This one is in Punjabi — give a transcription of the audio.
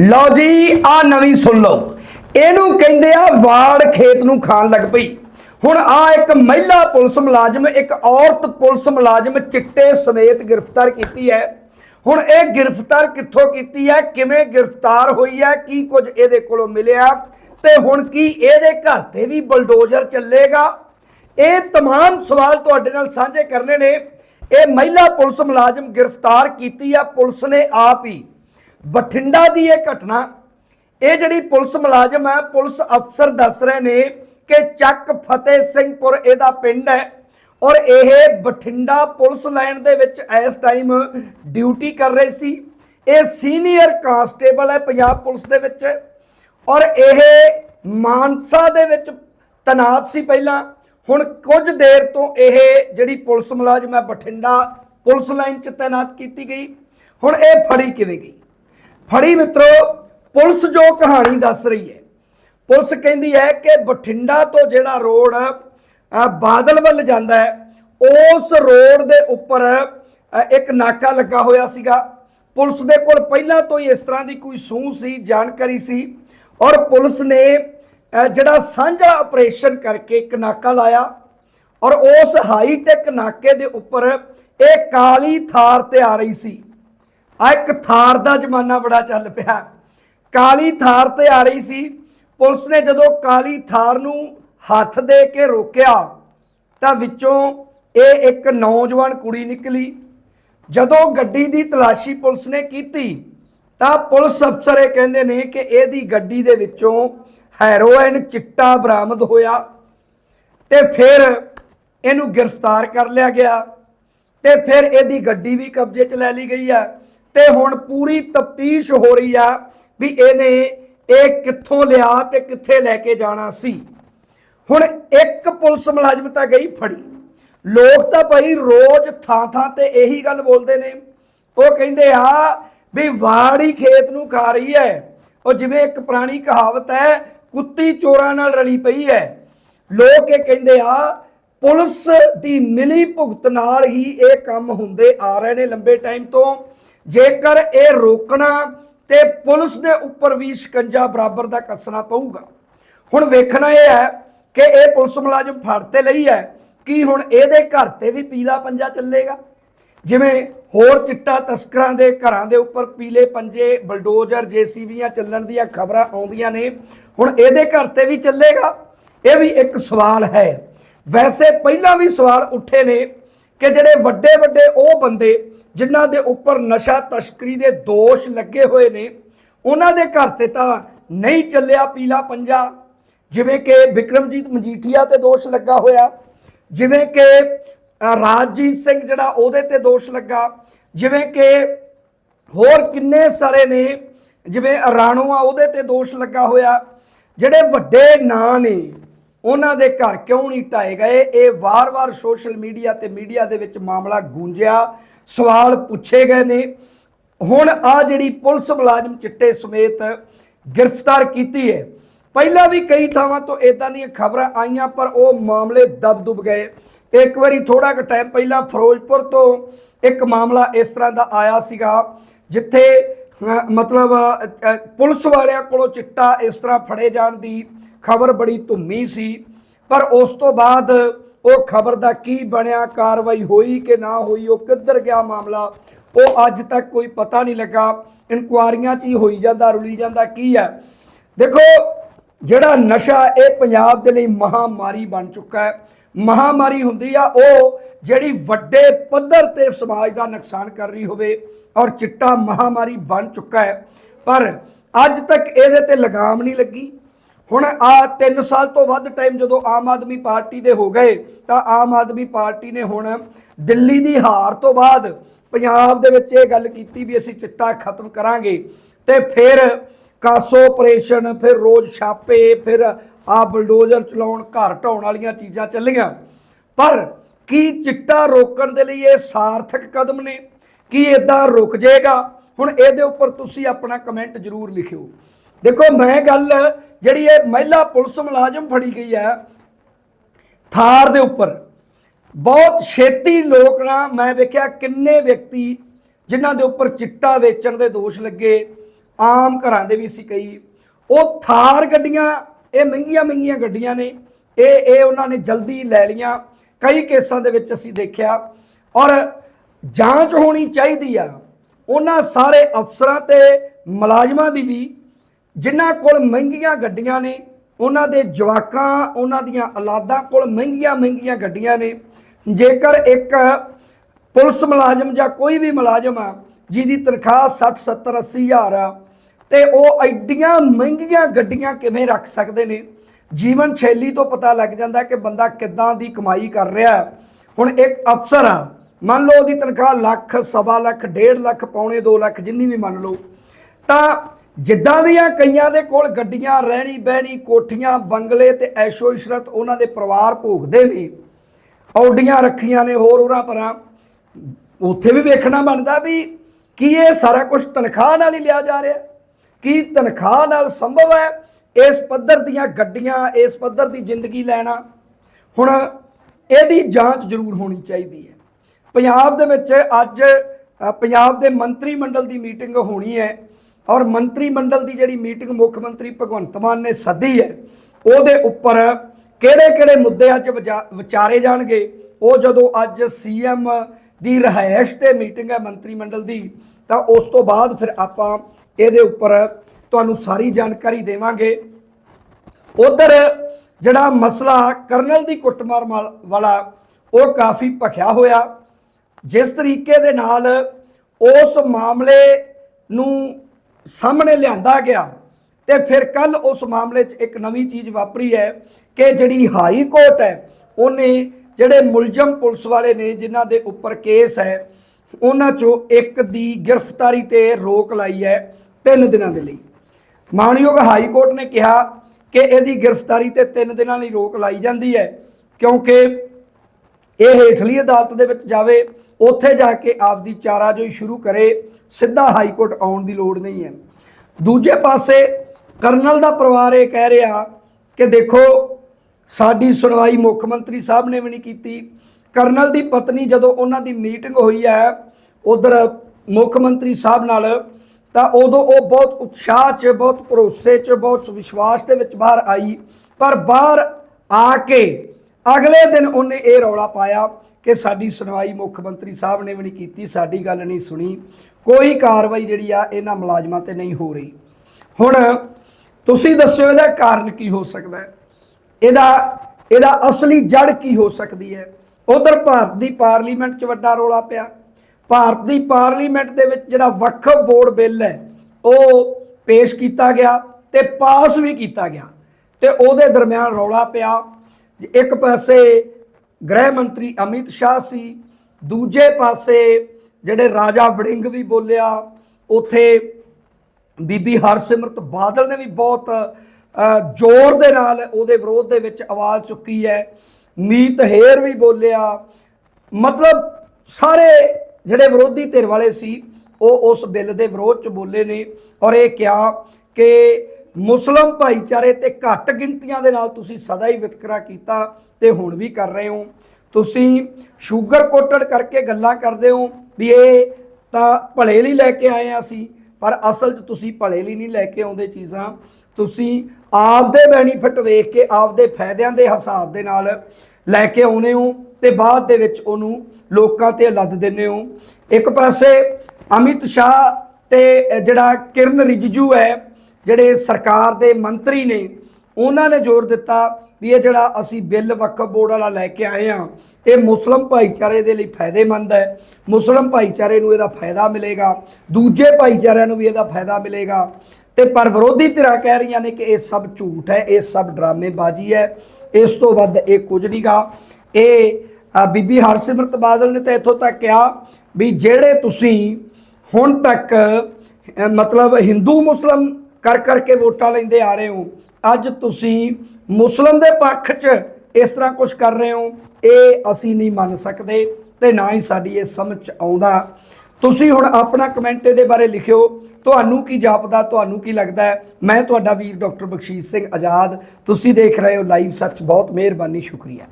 ਲਓ ਜੀ ਆ ਨਵੀਂ ਸੁਣ ਲਓ ਇਹਨੂੰ ਕਹਿੰਦੇ ਆ ਵਾੜ ਖੇਤ ਨੂੰ ਖਾਣ ਲੱਗ ਪਈ ਹੁਣ ਆ ਇੱਕ ਮਹਿਲਾ ਪੁਲਿਸ ਮੁਲਾਜ਼ਮ ਇੱਕ ਔਰਤ ਪੁਲਿਸ ਮੁਲਾਜ਼ਮ ਚਿੱਟੇ ਸਮੇਤ ਗ੍ਰਿਫਤਾਰ ਕੀਤੀ ਹੈ ਹੁਣ ਇਹ ਗ੍ਰਿਫਤਾਰ ਕਿੱਥੋਂ ਕੀਤੀ ਹੈ ਕਿਵੇਂ ਗ੍ਰਿਫਤਾਰ ਹੋਈ ਹੈ ਕੀ ਕੁਝ ਇਹਦੇ ਕੋਲੋਂ ਮਿਲਿਆ ਤੇ ਹੁਣ ਕੀ ਇਹਦੇ ਘਰ ਤੇ ਵੀ ਬਲਡੋਜ਼ਰ ਚੱਲੇਗਾ ਇਹ तमाम ਸਵਾਲ ਤੁਹਾਡੇ ਨਾਲ ਸਾਂਝੇ ਕਰਨੇ ਨੇ ਇਹ ਮਹਿਲਾ ਪੁਲਿਸ ਮੁਲਾਜ਼ਮ ਗ੍ਰਿਫਤਾਰ ਕੀਤੀ ਆ ਪੁਲਿਸ ਨੇ ਆਪ ਹੀ ਬਠਿੰਡਾ ਦੀ ਇਹ ਘਟਨਾ, ਇਹ ਜਿਹੜੀ ਪੁਲਿਸ ਮੁਲਾਜ਼ਮ ਹੈ, ਪੁਲਿਸ ਅਫਸਰ ਦੱਸ ਰਹੇ ਨੇ ਕਿ ਚੱਕ ਫਤਿਹ ਸਿੰਘਪੁਰ ਇਹਦਾ ਪਿੰਡ ਹੈ ਔਰ ਇਹ ਬਠਿੰਡਾ ਪੁਲਿਸ ਲਾਈਨ ਦੇ ਵਿੱਚ ਇਸ ਟਾਈਮ ਡਿਊਟੀ ਕਰ ਰਹੀ ਸੀ। ਇਹ ਸੀਨੀਅਰ ਕਾਂਸਟੇਬਲ ਹੈ ਪੰਜਾਬ ਪੁਲਿਸ ਦੇ ਵਿੱਚ ਔਰ ਇਹ ਮਾਨਸਾ ਦੇ ਵਿੱਚ ਤਨਾਤ ਸੀ ਪਹਿਲਾਂ। ਹੁਣ ਕੁਝ ਦੇਰ ਤੋਂ ਇਹ ਜਿਹੜੀ ਪੁਲਿਸ ਮੁਲਾਜ਼ਮ ਹੈ ਬਠਿੰਡਾ ਪੁਲਿਸ ਲਾਈਨ 'ਚ ਤੈਨਾਤ ਕੀਤੀ ਗਈ। ਹੁਣ ਇਹ ਫੜੀ ਕਿਵੇਂ ਗਈ? ਫੜੀ ਮਿੱਤਰੋ, ਪੁਲਿਸ ਜੋ ਕਹਾਣੀ ਦੱਸ ਰਹੀ ਹੈ। ਪੁਲਿਸ ਕਹਿੰਦੀ ਹੈ ਕਿ ਬਠਿੰਡਾ ਤੋਂ ਜਿਹੜਾ ਰੋਡ ਬਾਦਲ ਵੱਲ ਜਾਂਦਾ ਹੈ, ਉਸ ਰੋਡ ਦੇ ਉੱਪਰ ਇੱਕ ਨਾਕਾ ਲੱਗਾ ਹੋਇਆ ਸੀਗਾ। ਪੁਲਿਸ ਦੇ ਕੋਲ ਪਹਿਲਾਂ ਤੋਂ ਹੀ ਇਸ ਤਰ੍ਹਾਂ ਦੀ ਕੋਈ ਸੂਹ ਸੀ, ਜਾਣਕਾਰੀ ਸੀ ਔਰ ਪੁਲਿਸ ਨੇ ਜਿਹੜਾ ਸਾਂਝਾ ਆਪਰੇਸ਼ਨ ਕਰਕੇ ਇੱਕ ਨਾਕਾ ਲਾਇਆ ਔਰ ਉਸ ਹਾਈ ਟੈਕ ਨਾਕੇ ਦੇ ਉੱਪਰ ਇਹ ਕਾਲੀ ਥਾਰ ਤੇ ਆ ਰਹੀ ਸੀ। ਆ ਇੱਕ ਥਾਰ ਦਾ ਜ਼ਮਾਨਾ ਬੜਾ ਚੱਲ ਪਿਆ। ਕਾਲੀ ਥਾਰ ਤੇ ਆ ਰਹੀ ਸੀ। ਪੁਲਿਸ ਨੇ ਜਦੋਂ ਕਾਲੀ ਥਾਰ ਨੂੰ ਹੱਥ ਦੇ ਕੇ ਰੋਕਿਆ, ਤਾਂ ਵਿੱਚੋਂ ਇਹ ਇੱਕ ਨੌਜਵਾਨ ਕੁੜੀ ਨਿਕਲੀ। ਜਦੋਂ ਗੱਡੀ ਦੀ ਤਲਾਸ਼ੀ ਪੁਲਿਸ ਨੇ ਕੀਤੀ, ਤਾਂ ਪੁਲਿਸ ਅਫਸਰ ਇਹ ਕਹਿੰਦੇ ਨੇ ਕਿ ਇਹਦੀ ਗੱਡੀ ਦੇ ਵਿੱਚੋਂ ਹੈਰੋਇਨ ਚਿੱਟਾ ਬਰਾਮਦ ਹੋਇਆ ਤੇ ਫਿਰ ਇਹਨੂੰ ਗ੍ਰਿਫਤਾਰ ਕਰ ਲਿਆ ਗਿਆ ਤੇ ਫਿਰ ਇਹਦੀ ਗੱਡੀ ਵੀ ਕਬਜ਼ੇ 'ਚ ਲੈ ਲਈ ਗਈ ਆ ਤੇ ਹੁਣ ਪੂਰੀ ਤਫਤੀਸ਼ ਹੋ ਰਹੀ ਆ ਵੀ ਇਹਨੇ ਇਹ ਕਿੱਥੋਂ ਲਿਆ ਤੇ ਕਿੱਥੇ ਲੈ ਕੇ ਜਾਣਾ ਸੀ। ਹੁਣ ਇੱਕ ਪੁਲਿਸ ਮੁਲਾਜ਼ਮ ਤਾਂ ਗਈ ਫੜੀ। ਲੋਕ ਤਾਂ ਭਾਈ ਰੋਜ਼ ਥਾਂ ਥਾਂ ਤੇ ਇਹੀ ਗੱਲ ਬੋਲਦੇ ਨੇ। ਉਹ ਕਹਿੰਦੇ ਆ ਵੀ ਵਾੜੀ ਖੇਤ ਨੂੰ ਖਾ ਰਹੀ ਹੈ। ਉਹ ਜਿਵੇਂ ਇੱਕ ਪੁਰਾਣੀ ਕਹਾਵਤ ਹੈ, ਕੁੱਤੀ ਚੋਰਾਂ ਨਾਲ ਰਲੀ ਪਈ ਹੈ। ਲੋਕ ਇਹ ਕਹਿੰਦੇ ਆ, ਪੁਲਿਸ ਦੀ ਮਿਲੀ ਭੁਗਤ ਨਾਲ ਹੀ ਇਹ ਕੰਮ ਹੁੰਦੇ ਆ ਰਹੇ ਨੇ ਲੰਬੇ ਟਾਈਮ ਤੋਂ। ਜੇਕਰ ਇਹ ਰੋਕਣਾ ਤੇ ਪੁਲਿਸ ਦੇ ਉੱਪਰ ਵੀ ਸ਼ਿਕੰਜਾ ਬਰਾਬਰ ਦਾ ਕੱਸਣਾ ਪਊਗਾ। ਹੁਣ ਵੇਖਣਾ ਇਹ ਹੈ ਕਿ ਇਹ ਪੁਲਿਸ ਮੁਲਾਜ਼ਮ ਫੜ ਤੇ ਲਈ ਹੈ, ਕੀ ਹੁਣ ਇਹਦੇ ਘਰ ਤੇ ਵੀ ਪੀਲਾ ਪੰਜਾ ਚੱਲੇਗਾ? ਜਿਵੇਂ ਹੋਰ ਚਿੱਟਾ ਤਸਕਰਾਂ ਦੇ ਘਰਾਂ ਦੇ ਉੱਪਰ ਪੀਲੇ ਪੰਜੇ, ਬਲਡੋਜ਼ਰ, ਜੀਸੀਬੀਆਂ ਚੱਲਣ ਦੀਆਂ ਖਬਰਾਂ ਆਉਂਦੀਆਂ ਨੇ, ਹੁਣ ਇਹਦੇ ਘਰ ਤੇ ਵੀ ਚੱਲੇਗਾ? ਇਹ ਵੀ ਇੱਕ ਸਵਾਲ ਹੈ। ਵੈਸੇ ਪਹਿਲਾਂ ਵੀ ਸਵਾਲ ਉੱਠੇ ਨੇ ਕਿ ਜਿਹੜੇ ਵੱਡੇ ਵੱਡੇ ਉਹ ਬੰਦੇ ਜਿਨ੍ਹਾਂ ਦੇ ਉੱਪਰ ਨਸ਼ਾ ਤਸਕਰੀ ਦੇ ਦੋਸ਼ ਲੱਗੇ ਹੋਏ ਨੇ, ਉਹਨਾਂ ਦੇ ਘਰ ਤੇ ਤਾਂ ਨਹੀਂ ਚੱਲਿਆ ਪੀਲਾ ਪੰਜਾ। ਜਿਵੇਂ ਕਿ ਵਿਕਰਮਜੀਤ ਮਜੀਠੀਆ ਤੇ ਦੋਸ਼ ਲੱਗਾ ਹੋਇਆ, ਜਿਵੇਂ ਕਿ ਰਾਜਜੀਤ ਸਿੰਘ ਜਿਹੜਾ ਉਹਦੇ ਤੇ ਦੋਸ਼ ਲੱਗਾ, ਜਿਵੇਂ ਕਿ ਹੋਰ ਕਿੰਨੇ ਸਾਰੇ ਨੇ, ਜਿਵੇਂ ਰਾਣੋ ਆ ਉਹਦੇ ਤੇ ਦੋਸ਼ ਲੱਗਾ ਹੋਇਆ। ਜਿਹੜੇ ਵੱਡੇ ਨਾਂ ਨੇ, ਉਹਨਾਂ ਦੇ ਘਰ ਕਿਉਂ ਨਹੀਂ ਢਾਏ ਗਏ? ਇਹ ਵਾਰ-ਵਾਰ ਸੋਸ਼ਲ ਮੀਡੀਆ ਤੇ ਮੀਡੀਆ ਦੇ ਵਿੱਚ ਮਾਮਲਾ ਗੂੰਜਿਆ। ਸਵਾਲ ਪੁੱਛੇ ਗਏ ਨੇ। ਹੁਣ ਆ ਜਿਹੜੀ ਪੁਲਿਸ ਮੁਲਾਜ਼ਮ ਚਿੱਟੇ ਸਮੇਤ ਗ੍ਰਿਫਤਾਰ ਕੀਤੀ ਹੈ। ਪਹਿਲਾਂ ਵੀ ਕਈ ਥਾਵਾਂ ਤੋਂ ਇਦਾਂ ਦੀਆਂ ਖਬਰਾਂ ਆਈਆਂ, ਪਰ ਉਹ ਮਾਮਲੇ ਦਬਦੁਬ ਗਏ। ਇੱਕ ਵਾਰੀ ਥੋੜਾ ਕੁ ਟਾਈਮ ਪਹਿਲਾਂ ਫਿਰੋਜ਼ਪੁਰ ਤੋਂ ਇੱਕ ਮਾਮਲਾ ਇਸ ਤਰ੍ਹਾਂ ਦਾ ਆਇਆ ਸੀਗਾ, ਜਿੱਥੇ ਮਤਲਬ ਪੁਲਿਸ ਵਾਲਿਆਂ ਕੋਲੋਂ ਚਿੱਟਾ ਇਸ ਤਰ੍ਹਾਂ ਫੜੇ ਜਾਣ ਦੀ ਖਬਰ ਬੜੀ ਧੁੰਮੀ ਸੀ। ਪਰ ਉਸ ਤੋਂ ਬਾਅਦ ਉਹ ਖਬਰ ਦਾ ਕੀ ਬਣਿਆ, ਕਾਰਵਾਈ ਹੋਈ ਕਿ ਨਾ ਹੋਈ, ਉਹ ਕਿੱਧਰ ਗਿਆ ਮਾਮਲਾ? ਉਹ ਅੱਜ ਤੱਕ ਕੋਈ ਪਤਾ ਨਹੀਂ ਲੱਗਾ। ਇਨਕੁਆਰੀਆਂ 'ਚ ਹੀ ਹੋਈ ਜਾਂਦਾ, ਰੁਲੀ ਜਾਂਦਾ, ਕੀ ਹੈ? ਦੇਖੋ, ਜਿਹੜਾ ਨਸ਼ਾ ਇਹ ਪੰਜਾਬ ਦੇ ਲਈ ਮਹਾਮਾਰੀ ਬਣ ਚੁੱਕਾ ਹੈ। ਮਹਾਮਾਰੀ ਹੁੰਦੀ ਆ, ਉਹ ਜਿਹੜੀ ਵੱਡੇ ਪੱਧਰ ਤੇ ਸਮਾਜ ਦਾ ਨੁਕਸਾਨ ਕਰ ਰਹੀ ਹੋਵੇ ਔਰ ਚਿੱਟਾ ਮਹਾਮਾਰੀ ਬਣ ਚੁੱਕਾ ਹੈ। ਪਰ ਅੱਜ ਤੱਕ ਇਹਦੇ ਤੇ ਲਗਾਮ ਨਹੀਂ ਲੱਗੀ। ਹੁਣ ਆ 3 ਸਾਲ ਤੋਂ ਵੱਧ ਟਾਈਮ ਜਦੋਂ ਆਮ ਆਦਮੀ ਪਾਰਟੀ ਦੇ ਹੋ ਗਏ, ਤਾਂ ਆਮ ਆਦਮੀ ਪਾਰਟੀ ਨੇ ਹੁਣ ਦਿੱਲੀ ਦੀ ਹਾਰ ਤੋਂ ਬਾਅਦ ਪੰਜਾਬ ਦੇ ਵਿੱਚ ਇਹ ਗੱਲ ਕੀਤੀ ਵੀ ਅਸੀਂ ਚਿੱਟਾ ਖਤਮ ਕਰਾਂਗੇ ਤੇ ਫਿਰ ਕਾਸੋ ਆਪਰੇਸ਼ਨ ਫਿਰ ਰੋਜ਼ ਛਾਪੇ, ਫਿਰ ਆ ਬਲਡੋਜ਼ਰ ਚਲਾਉਣ, ਘਰ ਢਾਉਣ ਵਾਲੀਆਂ ਚੀਜ਼ਾਂ ਚੱਲੀਆਂ। ਪਰ ਕੀ ਚਿੱਟਾ ਰੋਕਣ ਦੇ ਲਈ ਇਹ ਸਾਰਥਕ ਕਦਮ ਨੇ? ਕੀ ਇਦਾਂ ਰੁਕ ਜਾਏਗਾ? ਹੁਣ ਇਹਦੇ ਉੱਪਰ ਤੁਸੀਂ ਆਪਣਾ ਕਮੈਂਟ ਜ਼ਰੂਰ ਲਿਖਿਓ। ਦੇਖੋ, ਮੈਂ ਗੱਲ ਜਿਹੜੀ ਇਹ ਮਹਿਲਾ ਪੁਲਿਸ ਮੁਲਾਜ਼ਮ ਫੜੀ ਗਈ ਹੈ, ਥਾਰ ਦੇ ਉੱਪਰ। ਬਹੁਤ ਛੇਤੀ ਲੋਕ ਨਾ, ਮੈਂ ਵੇਖਿਆ ਕਿੰਨੇ ਵਿਅਕਤੀ ਜਿਨ੍ਹਾਂ ਦੇ ਉੱਪਰ ਚਿੱਟਾ ਵੇਚਣ ਦੇ ਦੋਸ਼ ਲੱਗੇ, ਆਮ ਘਰਾਂ ਦੇ ਵੀ ਸੀ ਕਈ। ਉਹ ਥਾਰ ਗੱਡੀਆਂ, ਇਹ ਮਹਿੰਗੀਆਂ ਮਹਿੰਗੀਆਂ ਗੱਡੀਆਂ ਨੇ, ਇਹ ਇਹ ਉਹਨਾਂ ਨੇ ਜਲਦੀ ਲੈ ਲੀਆਂ ਕਈ ਕੇਸਾਂ ਦੇ ਵਿੱਚ ਅਸੀਂ ਦੇਖਿਆ, ਔਰ ਜਾਂਚ ਹੋਣੀ ਚਾਹੀਦੀ ਆ। ਉਹਨਾਂ ਸਾਰੇ ਅਫਸਰਾਂ ਤੇ ਮੁਲਾਜ਼ਮਾਂ ਦੀ ਵੀ ਜਿਨ੍ਹਾਂ ਕੋਲ ਮਹਿੰਗੀਆਂ ਗੱਡੀਆਂ ਨੇ, ਉਹਨਾਂ ਦੇ ਜਵਾਕਾਂ, ਉਹਨਾਂ ਦੀਆਂ ਔਲਾਦਾਂ ਕੋਲ ਮਹਿੰਗੀਆਂ ਮਹਿੰਗੀਆਂ ਗੱਡੀਆਂ ਨੇ। ਜੇਕਰ ਇੱਕ ਪੁਲਿਸ ਮੁਲਾਜ਼ਮ ਜਾਂ ਕੋਈ ਵੀ ਮੁਲਾਜ਼ਮ ਆ, ਜਿਹਦੀ ਤਨਖਾਹ 60 70 80 ਹਜ਼ਾਰ ਆ, ਤੇ ਉਹ ਐਡੀਆਂ ਮਹਿੰਗੀਆਂ ਗੱਡੀਆਂ ਕਿਵੇਂ ਰੱਖ ਸਕਦੇ ਨੇ? ਜੀਵਨ ਸ਼ੈਲੀ ਤੋਂ ਪਤਾ ਲੱਗ ਜਾਂਦਾ ਕਿ ਬੰਦਾ ਕਿੱਦਾਂ ਦੀ ਕਮਾਈ ਕਰ ਰਿਹਾ ਹੁਣ ਇੱਕ ਅਫਸਰ ਆ, ਮੰਨ ਲਓ ਉਹਦੀ ਤਨਖਾਹ ਲੱਖ, ਸਵਾ ਲੱਖ, ਡੇਢ ਲੱਖ, ਪੌਣੇ 2 ਲੱਖ, ਜਿੰਨੀ ਵੀ ਮੰਨ ਲਓ, ਤਾਂ ਜਿੱਦਾਂ ਦੀਆਂ ਕਈਆਂ ਦੇ ਕੋਲ ਗੱਡੀਆਂ, ਰਹਿਣੀ ਬਹਿਣੀ, ਕੋਠੀਆਂ, ਬੰਗਲੇ ਤੇ ਐਸ਼ੋ ਇਸ਼ਰਤ ਉਹਨਾਂ ਦੇ ਪਰਿਵਾਰ ਭੋਗਦੇ ਨੇ, ਔਡੀਆਂ ਰੱਖੀਆਂ ਨੇ ਹੋਰ ਉਹਨਾਂ ਪਰਾਂ। ਉੱਥੇ ਵੀ ਵੇਖਣਾ ਬਣਦਾ ਵੀ ਕੀ ਇਹ ਸਾਰਾ ਕੁਝ ਤਨਖਾਹ ਨਾਲ ਹੀ ਲਿਆ ਜਾ ਰਿਹਾ। ਕੀ ਤਨਖਾਹ ਨਾਲ ਸੰਭਵ ਹੈ ਇਸ ਪੱਧਰ ਦੀਆਂ ਗੱਡੀਆਂ, ਇਸ ਪੱਧਰ ਦੀ ਜ਼ਿੰਦਗੀ ਲੈਣਾ। ਹੁਣ ਇਹਦੀ ਜਾਂਚ ਜ਼ਰੂਰ ਹੋਣੀ ਚਾਹੀਦੀ ਹੈ। ਪੰਜਾਬ ਦੇ ਵਿੱਚ ਅੱਜ ਪੰਜਾਬ ਦੇ ਮੰਤਰੀ ਮੰਡਲ ਦੀ ਮੀਟਿੰਗ ਹੋਣੀ ਹੈ। ਔਰ ਮੰਤਰੀ ਮੰਡਲ ਦੀ ਜਿਹੜੀ ਮੀਟਿੰਗ ਮੁੱਖ ਮੰਤਰੀ ਭਗਵੰਤ ਮਾਨ ਨੇ ਸੱਦੀ ਹੈ, ਉਹਦੇ ਉੱਪਰ ਕਿਹੜੇ-ਕਿਹੜੇ ਮੁੱਦੇ ਅੱਜ ਵਿਚਾਰੇ ਜਾਣਗੇ? ਉਹ ਜਦੋਂ ਅੱਜ ਸੀਐਮ ਦੀ ਰਹਿائش ਤੇ ਮੀਟਿੰਗ ਹੈ ਮੰਤਰੀ ਮੰਡਲ ਦੀ, ਤਾਂ ਉਸ ਤੋਂ ਬਾਅਦ ਫਿਰ ਆਪਾਂ ਇਹਦੇ ਉੱਪਰ ਤੁਹਾਨੂੰ ਸਾਰੀ ਜਾਣਕਾਰੀ ਦੇਵਾਂਗੇ। ਉਧਰ ਜਿਹੜਾ ਮਸਲਾ ਕਰਨਲ ਦੀ ਕੁੱਟਮਾਰ ਵਾਲਾ, ਉਹ ਕਾਫੀ ਭਖਿਆ ਹੋਇਆ। ਜਿਸ ਤਰੀਕੇ ਦੇ ਨਾਲ ਉਸ ਮਾਮਲੇ ਨੂੰ ਸਾਹਮਣੇ ਲਿਆਂਦਾ ਗਿਆ ਤੇ ਫਿਰ ਕੱਲ ਉਸ ਮਾਮਲੇ 'ਚ ਇੱਕ ਨਵੀਂ ਚੀਜ਼ ਵਾਪਰੀ ਹੈ ਕਿ ਜਿਹੜੀ ਹਾਈ ਕੋਰਟ ਹੈ, ਉਹਨੇ ਜਿਹੜੇ ਮੁਲਜ਼ਮ ਪੁਲਿਸ ਵਾਲੇ ਨੇ ਜਿਨ੍ਹਾਂ ਦੇ ਉੱਪਰ ਕੇਸ ਹੈ, ਉਹਨਾਂ 'ਚੋਂ ਇੱਕ ਦੀ ਗ੍ਰਿਫਤਾਰੀ ਤੇ ਰੋਕ ਲਾਈ ਹੈ 3 ਦਿਨਾਂ ਦੇ ਲਈ। ਮਾਨਯੋਗ ਹਾਈ ਕੋਰਟ ਨੇ ਕਿਹਾ ਕਿ ਇਹਦੀ ਗ੍ਰਿਫਤਾਰੀ ਤੇ 3 ਦਿਨਾਂ ਲਈ ਰੋਕ ਲਾਈ ਜਾਂਦੀ ਹੈ ਕਿਉਂਕਿ ਇਹ ਹੇਠਲੀ ਅਦਾਲਤ ਦੇ ਵਿੱਚ ਜਾਵੇ, ਉੱਥੇ ਜਾ ਕੇ ਆਪਦੀ ਚਾਰਾਜੋਈ ਸ਼ੁਰੂ ਕਰੇ, ਸਿੱਧਾ ਹਾਈ ਕੋਰਟ ਆਉਣ ਦੀ ਲੋੜ ਨਹੀਂ ਹੈ। ਦੂਜੇ ਪਾਸੇ ਕਰਨਲ ਦਾ ਪਰਿਵਾਰ ਇਹ ਕਹਿ ਰਿਹਾ ਕਿ ਦੇਖੋ, ਸਾਡੀ ਸੁਣਵਾਈ ਮੁੱਖ ਮੰਤਰੀ ਸਾਹਿਬ ਨੇ ਵੀ ਨਹੀਂ ਕੀਤੀ। ਕਰਨਲ ਦੀ ਪਤਨੀ ਜਦੋਂ ਉਹਨਾਂ ਦੀ ਮੀਟਿੰਗ ਹੋਈ ਹੈ, ਉਧਰ ਮੁੱਖ ਮੰਤਰੀ ਸਾਹਿਬ ਨਾਲ, ਤਾਂ ਉਦੋਂ ਉਹ ਬਹੁਤ ਉਤਸ਼ਾਹ 'ਚ, ਬਹੁਤ ਭਰੋਸੇ 'ਚ, ਬਹੁਤ ਵਿਸ਼ਵਾਸ ਦੇ ਵਿੱਚ ਬਾਹਰ ਆਈ। ਪਰ ਬਾਹਰ ਆ ਕੇ ਅਗਲੇ ਦਿਨ ਉਹਨੇ ਇਹ ਰੌਲਾ ਪਾਇਆ ਕਿ ਸਾਡੀ ਸੁਣਵਾਈ ਮੁੱਖ ਮੰਤਰੀ ਸਾਹਿਬ ਨੇ ਵੀ ਨਹੀਂ ਕੀਤੀ, ਸਾਡੀ ਗੱਲ ਨਹੀਂ ਸੁਣੀ, ਕੋਈ ਕਾਰਵਾਈ ਜਿਹੜੀ ਆ ਇਹਨਾਂ ਮੁਲਾਜ਼ਮਾਂ ਤੇ ਨਹੀਂ ਹੋ ਰਹੀ। ਹੁਣ ਤੁਸੀਂ ਦੱਸੋ ਇਹਦਾ ਕਾਰਨ ਕੀ ਹੋ ਸਕਦਾ ਹੈ? ਇਹਦਾ ਇਹਦਾ ਅਸਲੀ ਜੜ ਕੀ ਹੋ ਸਕਦੀ ਹੈ? ਉਧਰ ਭਾਰਤ ਦੀ ਪਾਰਲੀਮੈਂਟ 'ਚ ਵੱਡਾ ਰੋਲਾ ਪਿਆ। ਭਾਰਤ ਦੀ ਪਾਰਲੀਮੈਂਟ ਦੇ ਵਿੱਚ ਜਿਹੜਾ ਵਕਫ ਬੋਰਡ ਬਿੱਲ ਹੈ, ਉਹ ਪੇਸ਼ ਕੀਤਾ ਗਿਆ ਤੇ ਪਾਸ ਵੀ ਕੀਤਾ ਗਿਆ ਤੇ ਉਹਦੇ ਦਰਮਿਆਨ ਰੌਲਾ ਪਿਆ। ਇੱਕ ਪਾਸੇ ਗ੍ਰਹਿ ਮੰਤਰੀ ਅਮਿਤ ਸ਼ਾਹ ਸੀ, ਦੂਜੇ ਪਾਸੇ ਜਿਹੜੇ ਰਾਜਾ ਵੜਿੰਗ ਵੀ ਬੋਲਿਆ, ਉਥੇ ਬੀਬੀ ਹਰਸਿਮਰਤ ਬਾਦਲ ਨੇ ਵੀ ਬਹੁਤ ਜ਼ੋਰ ਦੇ ਨਾਲ ਉਹਦੇ ਵਿਰੋਧ ਦੇ ਵਿੱਚ ਆਵਾਜ਼ ਚੁੱਕੀ ਹੈ। ਮੀਤ ਹੇਰ ਵੀ ਬੋਲਿਆ। ਮਤਲਬ ਸਾਰੇ ਜਿਹੜੇ ਵਿਰੋਧੀ ਧਿਰ ਵਾਲੇ ਸੀ, ਉਹ ਉਸ ਬਿੱਲ ਦੇ ਵਿਰੋਧ ਚ ਬੋਲੇ ਨੇ ਔਰ ਇਹ ਕਿਹਾ ਕਿ ਮੁਸਲਮ ਭਾਈਚਾਰੇ ਤੇ ਘੱਟ ਗਿਣਤੀਆਂ ਦੇ ਨਾਲ ਤੁਸੀਂ ਸਦਾ ਹੀ ਵਿਤਕਰਾ ਕੀਤਾ ਤੇ ਹੁਣ ਵੀ ਕਰ ਰਹੇ ਹੋ। ਤੁਸੀਂ ਸ਼ੂਗਰ ਕੋਟਡ ਕਰਕੇ ਗੱਲਾਂ ਕਰਦੇ ਹੋ ਵੀ ਇਹ ਤਾਂ ਭਲੇ ਲਈ ਲੈ ਕੇ ਆਏ ਆ ਅਸੀਂ, ਪਰ ਅਸਲ 'ਚ ਤੁਸੀਂ ਭਲੇ ਲਈ ਨਹੀਂ ਲੈ ਕੇ ਆਉਂਦੇ ਚੀਜ਼ਾਂ। ਤੁਸੀਂ ਆਪਦੇ ਬੈਨੀਫਿਟ ਵੇਖ ਕੇ ਆਪਦੇ ਫਾਇਦਿਆਂ ਦੇ ਹਿਸਾਬ ਦੇ ਨਾਲ ਲੈ ਕੇ ਆਉਨੇ ਹੋ ਤੇ ਬਾਅਦ ਦੇ ਵਿੱਚ ਉਹਨੂੰ ਲੋਕਾਂ ਤੇ ਲੱਦ ਦਿੰਦੇ ਹੋ। ਇੱਕ ਪਾਸੇ ਅਮਿਤ ਸ਼ਾਹ ਤੇ ਜਿਹੜਾ ਕਿਰਨ ਰਿਜਜੂ ਹੈ ਜਿਹੜੇ ਸਰਕਾਰ ਦੇ ਮੰਤਰੀ ਨੇ, ਉਹਨਾਂ ਨੇ ਜ਼ੋਰ ਦਿੱਤਾ ਵੀ ਇਹ ਜਿਹੜਾ ਅਸੀਂ ਬਿੱਲ ਵਕਫ ਬੋਰਡ ਵਾਲਾ ਲੈ ਕੇ ਆਏ ਆ ਇਹ ਮੁਸਲਮ ਭਾਈਚਾਰੇ ਦੇ ਲਈ ਫਾਇਦੇਮੰਦ ਹੈ। ਮੁਸਲਮ ਭਾਈਚਾਰੇ ਨੂੰ ਇਹਦਾ ਫਾਇਦਾ ਮਿਲੇਗਾ, ਦੂਜੇ ਭਾਈਚਾਰਿਆਂ ਨੂੰ ਵੀ ਇਹਦਾ ਫਾਇਦਾ ਮਿਲੇਗਾ। ਤੇ ਪਰ ਵਿਰੋਧੀ ਧਿਰਾਂ ਕਹਿ ਰਹੀਆਂ ਨੇ ਕਿ ਇਹ ਸਭ ਝੂਠ ਹੈ, ਇਹ ਸਭ ਡਰਾਮੇਬਾਜ਼ੀ ਹੈ। ਇਸ ਤੋਂ ਵੱਧ ਇਹ ਕੁਝ ਨਹੀਂਗਾ। ਇਹ ਬੀਬੀ ਹਰਸਿਮਰਤ ਬਾਦਲ ਨੇ ਤਾਂ ਇੱਥੋਂ ਤੱਕ ਕਿਹਾ ਵੀ ਜਿਹੜੇ ਤੁਸੀਂ ਹੁਣ ਤੱਕ ਮਤਲਬ ਹਿੰਦੂ ਮੁਸਲਮ ਕਰ ਕਰਕੇ ਵੋਟਾਂ ਲੈਂਦੇ ਆ ਰਹੇ ਹੋ। ਅੱਜ ਤੁਸੀਂ ਮੁਸਲਮ ਦੇ ਪੱਖ 'ਚ ਇਸ ਤਰ੍ਹਾਂ ਕੁਝ ਕਰ ਰਹੇ ਹੋ, ਇਹ ਅਸੀਂ ਨਹੀਂ ਮੰਨ ਸਕਦੇ ਤੇ ਨਾ ਹੀ ਸਾਡੀ ਇਹ ਸਮਝ 'ਚ ਆਉਂਦਾ। ਤੁਸੀਂ ਹੁਣ ਆਪਣਾ ਕਮੈਂਟ ਇਹਦੇ ਬਾਰੇ ਲਿਖਿਓ, ਤੁਹਾਨੂੰ ਕੀ ਜਾਪਦਾ, ਤੁਹਾਨੂੰ ਕੀ ਲੱਗਦਾ ਮੈਂ ਤੁਹਾਡਾ ਵੀਰ ਡਾਕਟਰ ਬਖਸ਼ੀਸ਼ ਸਿੰਘ ਆਜ਼ਾਦ। ਤੁਸੀਂ ਦੇਖ ਰਹੇ ਹੋ ਲਾਈਵ ਸੱਚ, ਬਹੁਤ ਮਿਹਰਬਾਨੀ, ਸ਼ੁਕਰੀਆ।